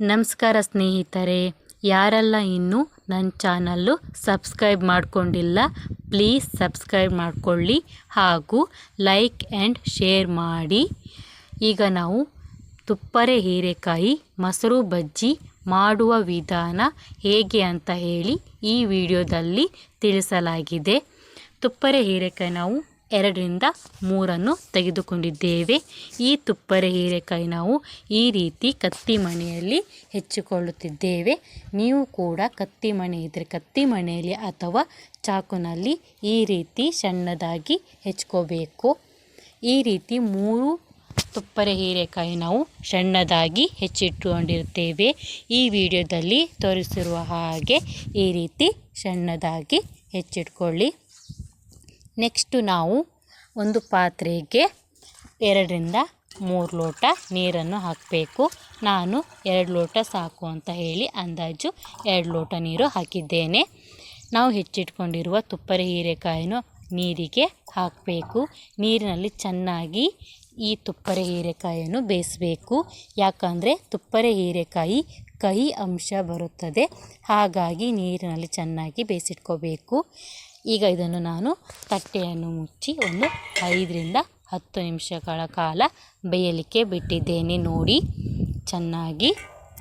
ನಮಸ್ಕಾರ ಸ್ನೇಹಿತರೆ, ಯಾರೆಲ್ಲ ಇನ್ನೂ ನನ್ನ ಚಾನಲ್ಲು ಸಬ್ಸ್ಕ್ರೈಬ್ ಮಾಡಿಕೊಂಡಿಲ್ಲ, ಪ್ಲೀಸ್ ಸಬ್ಸ್ಕ್ರೈಬ್ ಮಾಡಿಕೊಳ್ಳಿ ಹಾಗೂ ಲೈಕ್ ಆ್ಯಂಡ್ ಶೇರ್ ಮಾಡಿ. ಈಗ ನಾವು ತುಪ್ಪರೆ ಹೀರೆಕಾಯಿ, ಮೊಸರು ಬಜ್ಜಿ ಮಾಡುವ ವಿಧಾನ ಹೇಗೆ ಅಂತ ಹೇಳಿ ಈ ವಿಡಿಯೋದಲ್ಲಿ ತಿಳಿಸಲಾಗಿದೆ. ತುಪ್ಪರೆ ಹೀರೆಕಾಯಿ ನಾವು ಎರಡರಿಂದ ಮೂರನ್ನು ತೆಗೆದುಕೊಂಡಿದ್ದೇವೆ. ಈ ತುಪ್ಪರೆ ಹೀರೆಕಾಯಿ ನಾವು ಈ ರೀತಿ ಕತ್ತಿ ಮಣೆಯಲ್ಲಿ ಹೆಚ್ಚಿಕೊಳ್ಳುತ್ತಿದ್ದೇವೆ. ನೀವು ಕೂಡ ಕತ್ತಿ ಮಣೆ ಇದ್ದರೆ ಕತ್ತಿ ಮಣೆಯಲ್ಲಿ ಅಥವಾ ಚಾಕುನಲ್ಲಿ ಈ ರೀತಿ ಸಣ್ಣದಾಗಿ ಹೆಚ್ಕೋಬೇಕು. ಈ ರೀತಿ ಮೂರು ತುಪ್ಪರೆ ಹೀರೆಕಾಯಿ ನಾವು ಸಣ್ಣದಾಗಿ ಹೆಚ್ಚಿಟ್ಟುಕೊಂಡಿರ್ತೇವೆ. ಈ ವಿಡಿಯೋದಲ್ಲಿ ತೋರಿಸಿರುವ ಹಾಗೆ ಈ ರೀತಿ ಸಣ್ಣದಾಗಿ ಹೆಚ್ಚಿಟ್ಕೊಳ್ಳಿ. ನೆಕ್ಸ್ಟು ನಾವು ಒಂದು ಪಾತ್ರೆಗೆ ಎರಡರಿಂದ ಮೂರು ಲೋಟ ನೀರನ್ನು ಹಾಕಬೇಕು. ನಾನು ಎರಡು ಲೋಟ ಸಾಕು ಅಂತ ಹೇಳಿ ಅಂದಾಜು ಎರಡು ಲೋಟ ನೀರು ಹಾಕಿದ್ದೇನೆ. ನಾವು ಹೆಚ್ಚಿಟ್ಕೊಂಡಿರುವ ತುಪ್ಪರ ಹೀರೆಕಾಯನ್ನು ನೀರಿಗೆ ಹಾಕಬೇಕು. ನೀರಿನಲ್ಲಿ ಚೆನ್ನಾಗಿ ಈ ತುಪ್ಪರೆ ಹೀರೆಕಾಯಿಯನ್ನು ಬೇಯಿಸಬೇಕು. ಯಾಕಂದರೆ ತುಪ್ಪರೆ ಹೀರೆಕಾಯಿ ಕಹಿ ಅಂಶ ಬರುತ್ತದೆ. ಹಾಗಾಗಿ ನೀರಿನಲ್ಲಿ ಚೆನ್ನಾಗಿ ಬೇಯಿಸಿಟ್ಕೋಬೇಕು. ಈಗ ಇದನ್ನು ನಾನು ತಟ್ಟೆಯನ್ನು ಮುಚ್ಚಿ ಒಂದು ಐದರಿಂದ ಹತ್ತು ನಿಮಿಷಗಳ ಕಾಲ ಬೇಯಲಿಕ್ಕೆ ಬಿಟ್ಟಿದ್ದೇನೆ. ನೋಡಿ, ಚೆನ್ನಾಗಿ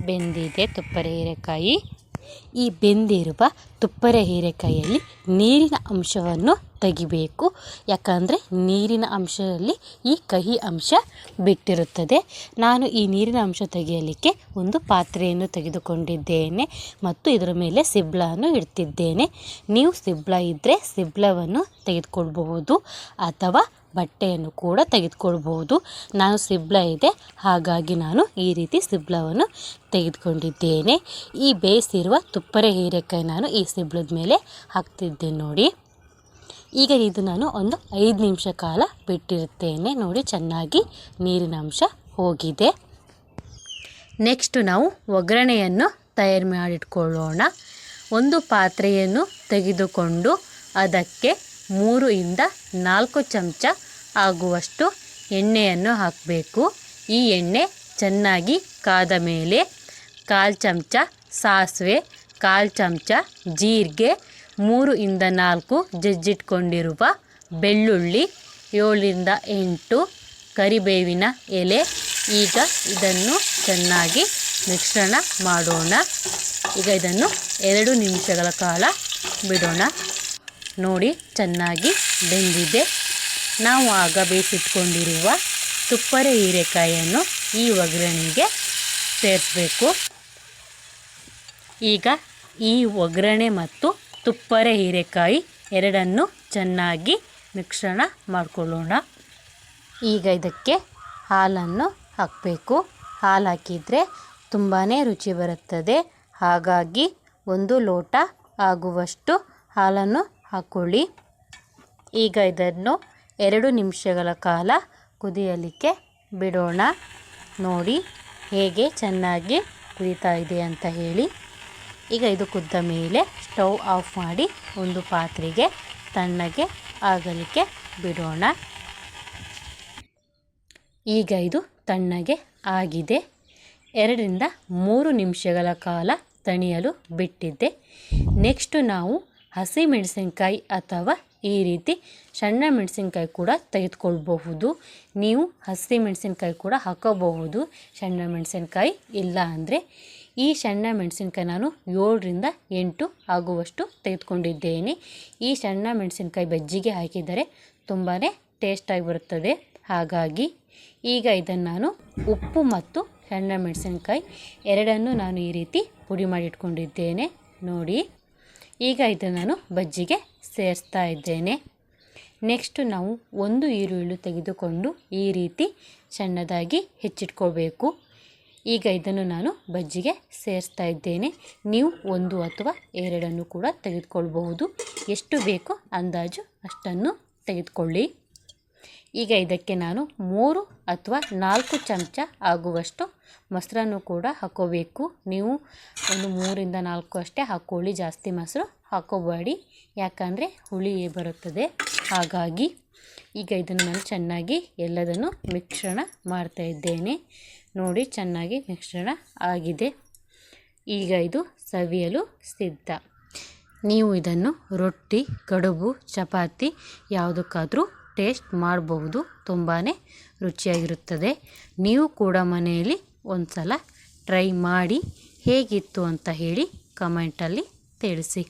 ಬೆಂದಿದೆ ತುಪ್ಪರೆ ಹೀರೆಕಾಯಿ ಈ ಬೆಂದಿರುವ ತುಪ್ಪರೆ ಹೀರೆಕಾಯಲ್ಲಿ ನೀರಿನ ಅಂಶವನ್ನು ತೆಗಿಬೇಕು. ಯಾಕಂದರೆ ನೀರಿನ ಅಂಶದಲ್ಲಿ ಈ ಕಹಿ ಅಂಶ ಬಿಟ್ಟಿರುತ್ತದೆ. ನಾನು ಈ ನೀರಿನ ಅಂಶ ತೆಗೆಯಲಿಕ್ಕೆ ಒಂದು ಪಾತ್ರೆಯನ್ನು ತೆಗೆದುಕೊಂಡಿದ್ದೇನೆ ಮತ್ತು ಇದರ ಮೇಲೆ ಸಿಬ್ಲವನ್ನು ಇಡ್ತಿದ್ದೇನೆ. ನೀವು ಸಿಬ್ಲ ಇದ್ದರೆ ಸಿಬ್ಲವನ್ನು ತೆಗೆದುಕೊಳ್ಬಹುದು ಅಥವಾ ಬಟ್ಟೆಯನ್ನು ಕೂಡ ತೆಗೆದುಕೊಳ್ಬೋದು ನಾನು ಸಿಬ್ಲ ಇದೆ. ಹಾಗಾಗಿ ನಾನು ಈ ರೀತಿ ಸಿಬ್ಲವನ್ನು ತೆಗೆದುಕೊಂಡಿದ್ದೇನೆ. ಈ ಬೇಯಿಸಿರುವ ತುಪ್ಪರೆ ಹೀರೆಕಾಯಿ ನಾನು ಈ ಸಿಬ್ಲದ ಮೇಲೆ ಹಾಕ್ತಿದ್ದೇನೆ ನೋಡಿ. ಈಗ ಇದು ನಾನು ಒಂದು ಐದು ನಿಮಿಷ ಕಾಲ ಬಿಟ್ಟಿರುತ್ತೇನೆ ನೋಡಿ. ಚೆನ್ನಾಗಿ ನೀರಿನ ಅಂಶ ಹೋಗಿದೆ. ನೆಕ್ಸ್ಟ್ ನಾವು ಒಗ್ಗರಣೆಯನ್ನು ತಯಾರು ಮಾಡಿಟ್ಕೊಳ್ಳೋಣ. ಒಂದು ಪಾತ್ರೆಯನ್ನು ತೆಗೆದುಕೊಂಡು ಅದಕ್ಕೆ ಮೂರು ಇಂದ ನಾಲ್ಕು ಚಮಚ ಆಗುವಷ್ಟು ಎಣ್ಣೆಯನ್ನು ಹಾಕಬೇಕು. ಈ ಎಣ್ಣೆ ಚೆನ್ನಾಗಿ ಕಾದ ಮೇಲೆ ಕಾಲು ಚಮಚ ಸಾಸಿವೆ, ಕಾಲು ಚಮಚ ಜೀರಿಗೆ, ಮೂರು ಇಂದ ನಾಲ್ಕು ಜಜ್ಜಿಟ್ಕೊಂಡಿರುವ ಬೆಳ್ಳುಳ್ಳಿ, ಏಳರಿಂದ ಎಂಟು ಕರಿಬೇವಿನ ಎಲೆ. ಈಗ ಇದನ್ನು ಚೆನ್ನಾಗಿ ಮಿಶ್ರಣ ಮಾಡೋಣ. ಈಗ ಇದನ್ನು ಎರಡು ನಿಮಿಷಗಳ ಕಾಲ ಬಿಡೋಣ. ನೋಡಿ, ಚೆನ್ನಾಗಿ ಬೆಂದಿದೆ. ನಾವು ಆಗ ಬೇಯಿಸಿಟ್ಕೊಂಡಿರುವ ತುಪ್ಪರೆ ಹೀರೆಕಾಯಿಯನ್ನು ಈ ಒಗ್ಗರಣೆಗೆ ಸೇರಿಸಬೇಕು ಈಗ ಈ ಒಗ್ಗರಣೆ ಮತ್ತು ತುಪ್ಪರೆ ಹೀರೆಕಾಯಿ ಎರಡನ್ನು ಚೆನ್ನಾಗಿ ಮಿಶ್ರಣ ಮಾಡಿಕೊಳ್ಳೋಣ. ಈಗ ಇದಕ್ಕೆ ಹಾಲನ್ನು ಹಾಕಬೇಕು. ಹಾಲು ಹಾಕಿದರೆ ತುಂಬಾ ರುಚಿ ಬರುತ್ತದೆ. ಹಾಗಾಗಿ ಒಂದು ಲೋಟ ಆಗುವಷ್ಟು ಹಾಲನ್ನು ಹಾಕ್ಕೊಳ್ಳಿ ಈಗ ಇದನ್ನು ಎರಡು ನಿಮಿಷಗಳ ಕಾಲ ಕುದಿಯಲಿಕ್ಕೆ ಬಿಡೋಣ. ನೋಡಿ ಹೇಗೆ ಚೆನ್ನಾಗಿ ಕುದೀತಾ ಇದೆ ಅಂತ ಹೇಳಿ. ಈಗ ಇದು ಕುದ್ದ ಮೇಲೆ ಸ್ಟವ್ ಆಫ್ ಮಾಡಿ ಒಂದು ಪಾತ್ರೆಗೆ ತಣ್ಣಗೆ ಆಗಲಿಕ್ಕೆ ಬಿಡೋಣ. ಈಗ ಇದು ತಣ್ಣಗೆ ಆಗಿದೆ. ಎರಡರಿಂದ ಮೂರು ನಿಮಿಷಗಳ ಕಾಲ ತಣಿಯಲು ಬಿಟ್ಟಿದ್ದೆ. ನೆಕ್ಸ್ಟು ನಾವು ಹಸಿಮೆಣಸಿನ್ಕಾಯಿ ಅಥವಾ ಈ ರೀತಿ ಸಣ್ಣ ಮೆಣಸಿನ್ಕಾಯಿ ಕೂಡ ತೆಗೆದುಕೊಳ್ಬಹುದು. ನೀವು ಹಸಿ ಮೆಣಸಿನ್ಕಾಯಿ ಕೂಡ ಹಾಕೋಬಹುದು. ಸಣ್ಣ ಮೆಣಸಿನ್ಕಾಯಿ ಇಲ್ಲ ಅಂದರೆ ಈ ಸಣ್ಣ ಮೆಣಸಿನ್ಕಾಯಿ ನಾನು ಏಳರಿಂದ ಎಂಟು ಆಗುವಷ್ಟು ತೆಗೆದುಕೊಂಡಿದ್ದೇನೆ. ಈ ಸಣ್ಣ ಮೆಣಸಿನ್ಕಾಯಿ ಬಜ್ಜಿಗೆ ಹಾಕಿದರೆ ತುಂಬಾ ಟೇಸ್ಟಾಗಿ ಬರುತ್ತದೆ. ಹಾಗಾಗಿ ಈಗ ಇದನ್ನು ನಾನು ಉಪ್ಪು ಮತ್ತು ಸಣ್ಣ ಮೆಣಸಿನ್ಕಾಯಿ ಎರಡನ್ನು ನಾನು ಈ ರೀತಿ ಪುಡಿ ಮಾಡಿ ಇಟ್ಕೊಂಡಿದ್ದೇನೆ. ನೋಡಿ. ಈಗ ಇದನ್ನು ನಾನು ಬಜ್ಜಿಗೆ ಸೇರಿಸ್ತಾ ಇದ್ದೇನೆ. ನೆಕ್ಸ್ಟು ನಾವು ಒಂದು ಈರುಳ್ಳಿ ತೆಗೆದುಕೊಂಡು ಈ ರೀತಿ ಸಣ್ಣದಾಗಿ ಹೆಚ್ಚಿಟ್ಕೋಬೇಕು. ಈಗ ಇದನ್ನು ನಾನು ಬಜ್ಜಿಗೆ ಸೇರಿಸ್ತಾ ಇದ್ದೇನೆ. ನೀವು ಒಂದು ಅಥವಾ ಎರಡನ್ನು ಕೂಡ ತೆಗೆದುಕೊಳ್ಬಹುದು. ಎಷ್ಟು ಬೇಕೋ ಅಂದಾಜು ಅಷ್ಟನ್ನು ತೆಗೆದುಕೊಳ್ಳಿ. ಈಗ ಇದಕ್ಕೆ ನಾನು ಮೂರು ಅಥವಾ ನಾಲ್ಕು ಚಮಚ ಆಗುವಷ್ಟು ಮೊಸರನ್ನು ಕೂಡ ಹಾಕೋಬೇಕು. ನೀವು ಒಂದು ಮೂರಿಂದ ನಾಲ್ಕು ಅಷ್ಟೇ ಹಾಕೊಳ್ಳಿ, ಜಾಸ್ತಿ ಮೊಸರು ಹಾಕೋಬೇಡಿ. ಯಾಕಂದರೆ ಹುಳಿ ಬರುತ್ತದೆ. ಹಾಗಾಗಿ ಈಗ ಇದನ್ನು ನಾನು ಚೆನ್ನಾಗಿ ಎಲ್ಲದನ್ನು ಮಿಶ್ರಣ ಮಾಡ್ತಾ ಇದ್ದೇನೆ. ನೋಡಿ, ಚೆನ್ನಾಗಿ ಮಿಶ್ರಣ ಆಗಿದೆ. ಈಗ ಇದು ಸವಿಯಲು ಸಿದ್ಧ. ನೀವು ಇದನ್ನು ರೊಟ್ಟಿ, ಕಡುಬು, ಚಪಾತಿ ಯಾವುದಕ್ಕಾದರೂ ಟೇಸ್ಟ್ ಮಾಡಬಹುದು ತುಂಬಾ ರುಚಿಯಾಗಿರುತ್ತದೆ. ನೀವು ಕೂಡ ಮನೆಯಲ್ಲಿ ಒಂದು ಸಲ ಟ್ರೈ ಮಾಡಿ ಹೇಗಿತ್ತು ಅಂತ ಹೇಳಿ ಕಮೆಂಟಲ್ಲಿ ತಿಳಿಸಿ.